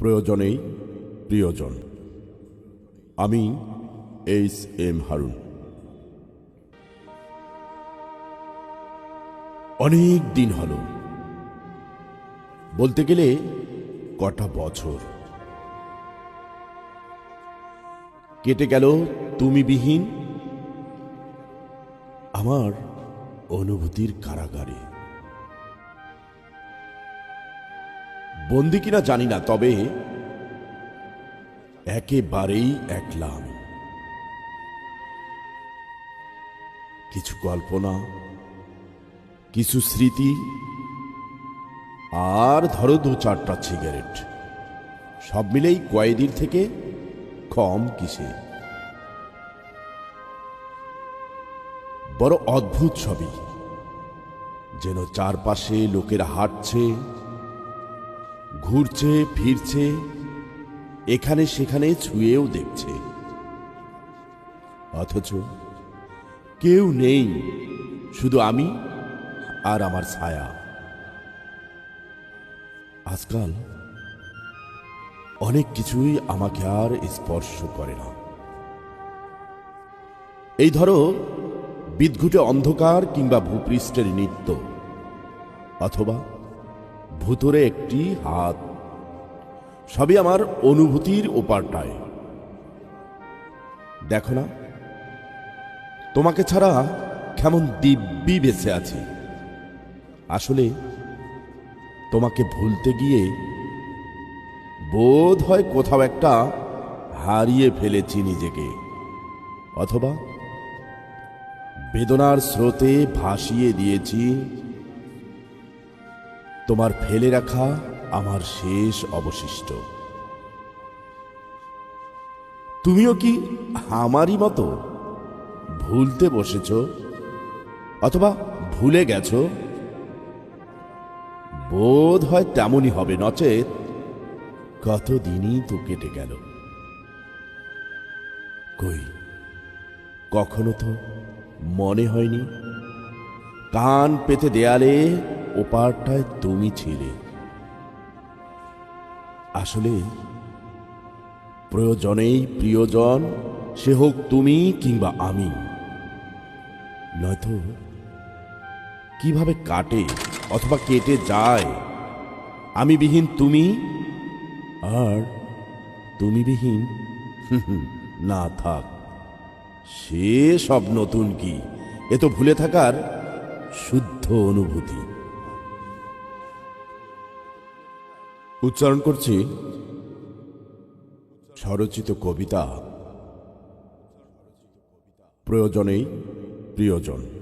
প্রয়োজনেই প্রিয়জন। আমি এইচ এম হারুন। অনেক দিন হল। বলতে গেলে কটা বছর। কেটে গেল, তুমি বিহীন। আমার অনুভূতির কারাগারে। বন্দি কিনা জানি না, তবে একেবারেই একলা আমি। কিছু কল্পনা, কিছু স্মৃতি, আর ধরো দু চারটা সিগারেট। সব মিলেই কয়েদির থেকে কম কিসে? বড় অদ্ভুত ছবি, যেন চারপাশে লোকেরা হাঁটছে ঘুরছে, ফিরছে, এখানে সেখানে ছুঁয়েও দেখছে। অথচ কেউ নেই, শুধু আমি আর আমার ছায়া। আজকাল অনেক কিছুই আমাকে আর স্পর্শ করে না। এই ধরো, বিদঘুটে অন্ধকার কিংবা ভূপৃষ্ঠের নৃত্য, অথবা ভূতরে একটি হাত। সবই আমার অনুভূতির ওপারটায়। দেখো না, তোমাকে ছাড়া কেমন দিব্যি বেঁচে আছি। আসলে তোমাকে ভুলতে গিয়ে বোধ হয় কোথাও একটা হারিয়ে ফেলেছি নিজেকে, অথবা বেদনার স্রোতে ভাসিয়ে দিয়েছি তোমার ফেলে রাখা আমার শেষ অবশিষ্ট। তুমিও কি আমারই মতো ভুলতে বসেছ? অথবা ভুলে গেছ? বোধ হয় তেমনই হবে, নচেত কতদিনই তো কেটে গেল। কই, কখনো তো মনে হয়নি, কান পেতে দেয়ালে ওপারটায় তুমি ছিলে। আসলে, প্রয়োজনেই প্রিয়জন, সে হোক তুমি কিংবা আমি। নয়তো, কীভাবে কাটে অথবা কেটে যায়, আমি বিহীন তুমি? আর তুমি বিহীন? না থাক, সে সব নতুন কি? এ তো ভুলে থাকার শুদ্ধ অনুভূতি। উচ্চারণ করছি। স্বরচিত কবিতা। প্রয়োজনেই প্রিয়জন।